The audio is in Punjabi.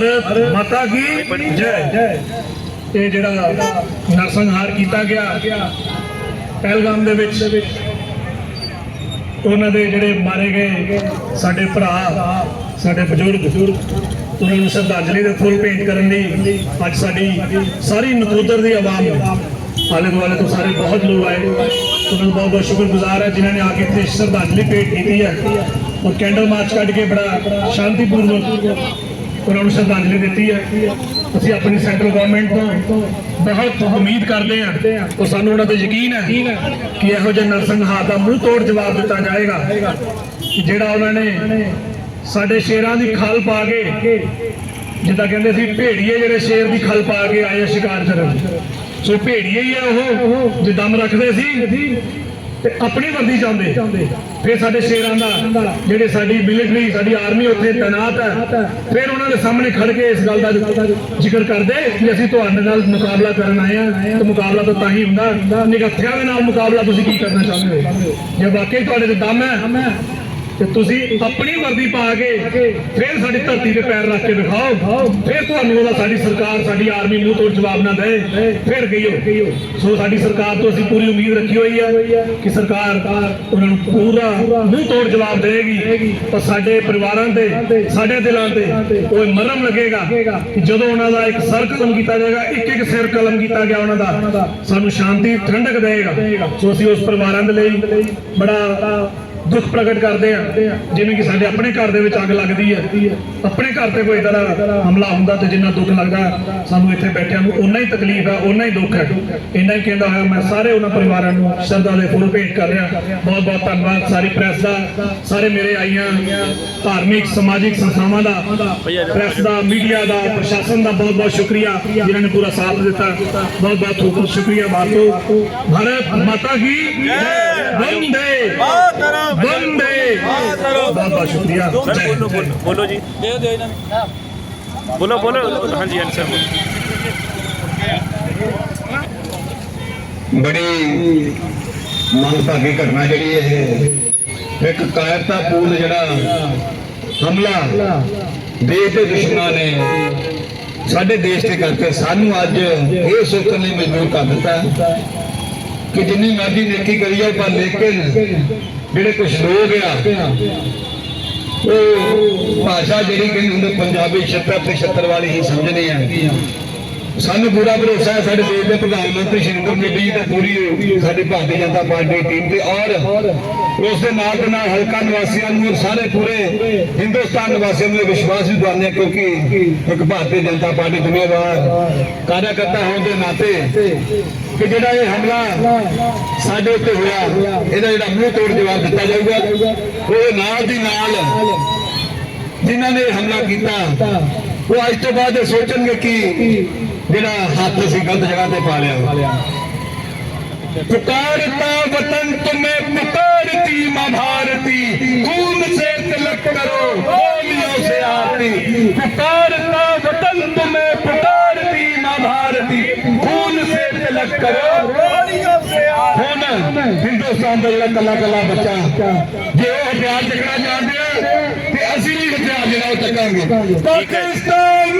ਭਾਰਤ ਮਾਤਾ ਕੀ? ਜੈ। ਇਹ ਜਿਹੜਾ ਨਰਸੰਹਾਰ ਕੀਤਾ ਗਿਆ, ਪਹਿਲਗਾਮ ਦੇ ਵਿੱਚ, ਉਹਨਾਂ ਦੇ ਜਿਹੜੇ ਮਾਰੇ ਗਏ ਸਾਡੇ ਭਰਾ, ਸਾਡੇ ਬਜ਼ੁਰਗ, ਉਹਨਾਂ ਨੂੰ ਸ਼ਰਧਾਂਜਲੀ ਦੇ ਫੁੱਲ ਭੇਂਟ ਕਰਨ ਲਈ ਅੱਜ ਸਾਡੀ ਸਾਰੀ ਨਕੋਦਰ ਦੀ ਆਵਾਮ ਆਲੇ ਦੁਆਲੇ ਤੋਂ ਸਾਰੇ ਬਹੁਤ ਲੋਕ ਆਏ। ਉਹਨਾਂ ਨੂੰ ਬਹੁਤ ਬਹੁਤ ਸ਼ੁਕਰਗੁਜ਼ਾਰ ਹੈ ਜਿਨ੍ਹਾਂ ਨੇ ਆ ਕੇ ਇੱਥੇ ਸ਼ਰਧਾਂਜਲੀ ਭੇਟ ਕੀਤੀ ਹੈ। ਔਰ ਕੈਂਡਲ ਮਾਰਚ ਕੱਢ ਕੇ ਬੜਾ ਸ਼ਾਂਤੀਪੂਰਵਕ ਉਹਨਾਂ ਨੂੰ ਸ਼ਰਧਾਂਜਲੀ ਦਿੱਤੀ ਹੈ। ਅਸੀਂ ਆਪਣੀ ਸੈਂਟਰਲ ਗਵਰਨਮੈਂਟ ਤੋਂ ਬਹੁਤ ਉਮੀਦ ਕਰਦੇ ਹਾਂ। ਔਰ ਸਾਨੂੰ ਉਹਨਾਂ ਤੇ ਯਕੀਨ ਹੈ ਕਿ ਇਹੋ ਜਿਹੇ ਨਰਸੰਹਾਰ ਦਾ ਮੂੰਹ ਤੋੜ ਜਵਾਬ ਦਿੱਤਾ ਜਾਏਗਾ। ਕਿ ਜਿਹੜਾ ਉਹਨਾਂ ਨੇ ਸਾਡੇ ਸ਼ੇਰਾਂ ਦੀ ਖਲ ਪਾ ਕੇ, ਜਿੱਦਾਂ ਕਹਿੰਦੇ ਸੀ, ਭੇੜੀਏ ਜਿਹੜੇ ਸ਼ੇਰ ਦੀ ਖਲ ਪਾ ਕੇ ਆਏ ਸ਼ਿਕਾਰ ਕਰਨ। ਸੋ ਭੇੜੀਏ ਹੀ ਆ ਉਹ, ਜੇ ਦਮ ਰੱਖਦੇ ਸੀ ਤੇ ਆਪਣੀ ਵਰਦੀ ਚਾਹੁੰਦੇ। ਫਿਰ ਸਾਡੇ ਸ਼ੇਰਾਂ ਦਾ, ਜਿਹੜੇ ਸਾਡੀ ਮਿਲਟਰੀ ਸਾਡੀ ਆਰਮੀ ਉੱਥੇ ਤਾਇਨਾਤ ਹੈ, ਫਿਰ ਉਹਨਾਂ ਦੇ ਸਾਹਮਣੇ ਖੜ ਕੇ ਇਸ ਗੱਲ ਦਾ ਜ਼ਿਕਰ ਕਰਦੇ ਕਿ ਅਸੀਂ ਤੁਹਾਡੇ ਨਾਲ ਮੁਕਾਬਲਾ ਕਰਨ ਆਏ ਆ ਤੇ ਮੁਕਾਬਲਾ ਤਾਂ ਤਾਂ ਹੀ ਹੁੰਦਾ। ਨਿਗੱਥਿਆਂ ਦੇ ਨਾਲ ਮੁਕਾਬਲਾ ਤੁਸੀਂ ਕੀ ਕਰਨਾ ਚਾਹੁੰਦੇ ਹੋ? ਜੇ ਵਾਕਈ ਤੁਹਾਡੇ ਤੇ ਦਮ ਹੈ ਤੇ ਤੁਸੀਂ ਆਪਣੀ ਵਰਦੀ ਪਾ ਕੇ ਫਿਰ ਸਾਡੀ ਧਰਤੀ ਤੇ ਪੈਰ ਰੱਖ ਕੇ ਦਿਖਾਓ ਫਿਰ ਤੁਹਾਨੂੰ ਉਹਦਾ ਸਾਡੀ ਸਰਕਾਰ, ਸਾਡੀ ਆਰਮੀ ਮੂੰਹ ਤੋੜ ਜਵਾਬ ਨਾ ਦੇ ਫਿਰ ਗਈਓ ਸੋ ਸਾਡੀ ਸਰਕਾਰ ਤੋਂ ਅਸੀਂ ਪੂਰੀ ਉਮੀਦ ਰੱਖੀ ਹੋਈ ਹੈ ਕਿ ਸਰਕਾਰ ਉਹਨਾਂ ਨੂੰ ਪੂਰਾ ਮੂੰਹ ਤੋੜ ਜਵਾਬ ਦੇਗੀ ਤਾਂ ਸਾਡੇ ਪਰਿਵਾਰਾਂ ਤੇ, ਸਾਡੇ ਦਿਲਾਂ ਤੇ ਕੋਈ ਮਰਮ ਲੱਗੇਗਾ ਕਿ ਜਦੋਂ ਉਹਨਾਂ ਦਾ ਇੱਕ ਸਰ ਕਲਮ ਕੀਤਾ ਜਾਏਗਾ, ਇੱਕ ਇੱਕ ਸਿਰ ਕਲਮ ਕੀਤਾ ਗਿਆ ਉਹਨਾਂ ਦਾ, ਸਾਨੂੰ ਸ਼ਾਂਤੀ ਠੰਡਕ ਦੇਗਾ ਸੋ ਅਸੀਂ ਉਸ ਪਰਿਵਾਰਾਂ ਦੇ ਲਈ ਬੜਾ ਦੁੱਖ ਪ੍ਰਗਟ ਕਰਦੇ ਆ। ਜਿਵੇਂ ਕਿ ਸਾਡੇ ਆਪਣੇ ਘਰ ਦੇ ਵਿੱਚ ਅੱਗ ਲੱਗਦੀ ਹੈ ਆਪਣੇ ਘਰ ਤੇ ਕੋਈ ਇਦਾਂ ਦਾ ਹਮਲਾ ਹੁੰਦਾ ਤੇ ਜਿੰਨਾ ਦੁੱਖ ਲੱਗਦਾ, ਸਾਨੂੰ ਇੱਥੇ ਬੈਠਿਆਂ ਨੂੰ ਉਨਾ ਹੀ ਤਕਲੀਫ ਹੈ ਉਨਾ ਹੀ ਦੁੱਖ ਹੈ ਇੰਨਾ ਹੀ ਕਹਿੰਦਾ ਹੋਇਆ, ਮੈਂ ਸਾਰੇ ਉਹਨਾਂ ਪਰਿਵਾਰਾਂ ਨੂੰ ਸ਼ਰਧਾ ਦੇ ਫੁੱਲ ਭੇਟ ਕਰ ਰਿਹਾ। ਬਹੁਤ ਬਹੁਤ ਧੰਨਵਾਦ ਸਾਰੀ ਪ੍ਰੈਸ ਦਾ, ਸਾਰੇ ਮੇਰੇ ਆਈਆਂ ਧਾਰਮਿਕ, ਸਮਾਜਿਕ ਸੰਸਥਾਵਾਂ ਦਾ, ਪ੍ਰੈਸ ਦਾ, ਮੀਡੀਆ ਦਾ, ਪ੍ਰਸ਼ਾਸਨ ਦਾ ਬਹੁਤ ਬਹੁਤ ਸ਼ੁਕਰੀਆ, ਜਿਨ੍ਹਾਂ ਨੇ ਪੂਰਾ ਸਾਥ ਦਿੱਤਾ। ਬਹੁਤ ਬਹੁਤ ਸ਼ੁਕਰੀਆ ਬਾਤੋ ਭਾਰਤ ਮਾਤਾ ਕੀ ਵੰਦੇ ਮਾਤਰਮ ਵੰਦੇ ਮਾਤਰਮ ਬਹੁਤ ਬਹੁਤ ਸ਼ੁਕਰੀਆ ਬੋਲੋ ਜੈ ਹਿੰਦ। ਬੋਲੋ। ਬੋਲੋ ਜੀ। ਦਿਓ ਦਿਓ ਇਹਨਾਂ ਨੂੰ। ਬੋਲੋ ਬੋਲੋ। ਹਾਂਜੀ ਹਾਂਜੀ ਸਰ ਬੜੀ ਮੰਦਭਾਗੀ ਘਟਨਾ ਜਿਹੜੀ ਇਹ। ਇੱਕ ਕਾਇਰਤਾਪੂਰਨ ਜਿਹੜਾ ਹਮਲਾ ਦੇਸ਼ ਦੇ ਦੁਸ਼ਮਣਾਂ ਨੇ ਸਾਡੇ ਦੇਸ਼ ਤੇ ਕਰਕੇ ਸਾਨੂੰ ਅੱਜ ਇਹ ਸੋਚਣ ਲਈ ਮਜਬੂਰ ਕਰ ਦਿੱਤਾ। ਕਿ ਜਿੰਨੀ ਮਰਜ਼ੀ ਨੇਕੀ ਕਰੀ ਜਾਏ, ਪਰ ਲੇਕਿਨ ਜਿਹੜੇ ਕੁਝ ਲੋਕ ਆ ਉਹ ਭਾਸ਼ਾ ਜਿਹੜੀ ਕਹਿੰਦੇ ਹੁੰਦੇ, ਪੰਜਾਬੀ 76 ਤੇ 76 ਵਾਲੀ ਹੀ ਸਮਝਣੀ ਆ। ਸਾਨੂੰ ਪੂਰਾ ਭਰੋਸਾ ਹੈ, ਸਾਡੇ ਦੇਸ਼ ਦੇ ਪ੍ਰਧਾਨ ਮੰਤਰੀ ਸ਼੍ਰੀ ਨਰਿੰਦਰ ਮੋਦੀ ਜੀ ਤੇ ਪੂਰੀ ਸਾਡੀ ਭਾਰਤੀ ਜਨਤਾ ਪਾਰਟੀ ਦੀ ਟੀਮ ਤੇ ਔਰ ਉਸ ਦੇ ਨਾਲ ਦੇ ਨਾਲ ਹਲਕਾ ਨਿਵਾਸੀਆਂ ਨੂੰ ਸਾਰੇ ਪੂਰੇ ਹਿੰਦੁਸਤਾਨ ਨਿਵਾਸੀਆਂ ਨੂੰ ਇਹ ਵਿਸ਼ਵਾਸ ਵੀ ਦਿਵਾਉਂਦੇ ਹਾਂ ਕਿਉਂਕਿ ਇੱਕ ਭਾਰਤੀ ਜਨਤਾ ਪਾਰਟੀ ਜ਼ਿੰਮੇਵਾਰ ਕਾਰਜਕਰਤਾ ਹੋਣ ਦੇ ਨਾਤੇ ਕਿ ਜਿਹੜਾ ਇਹ ਹਮਲਾ ਸਾਡੇ ਉੱਤੇ ਹੋਇਆ, ਇਹਦਾ ਜਿਹੜਾ ਮੂੰਹ ਤੋੜ ਜਵਾਬ ਦਿੱਤਾ ਜਾਊਗਾ। ਉਹ ਨਾਲ ਦੀ ਨਾਲ ਜਿਨ੍ਹਾਂ ਨੇ ਹਮਲਾ ਕੀਤਾ, ਉਹ ਅੱਜ ਤੋਂ ਬਾਅਦ ਇਹ ਸੋਚਣਗੇ ਕਿ ਜਿਹੜਾ ਹੱਥ ਅਸੀਂ ਗਲਤ ਜਗ੍ਹਾ ਤੇ ਪਾ ਲਿਆ। पुकारता वतन तुम्हें पुकारती माँ भारती। खून से तिलक करो गोलियों से आरती। पुकारता वतन तुम्हें पुकारती माँ भारती। खून से तिलक करो गोलियों से आरती। हिंदुस्तान दल कला कला बचा जो हथियार दिखना चाहते हैं कि असली हथियार जरा तकांगे। पाकिस्तान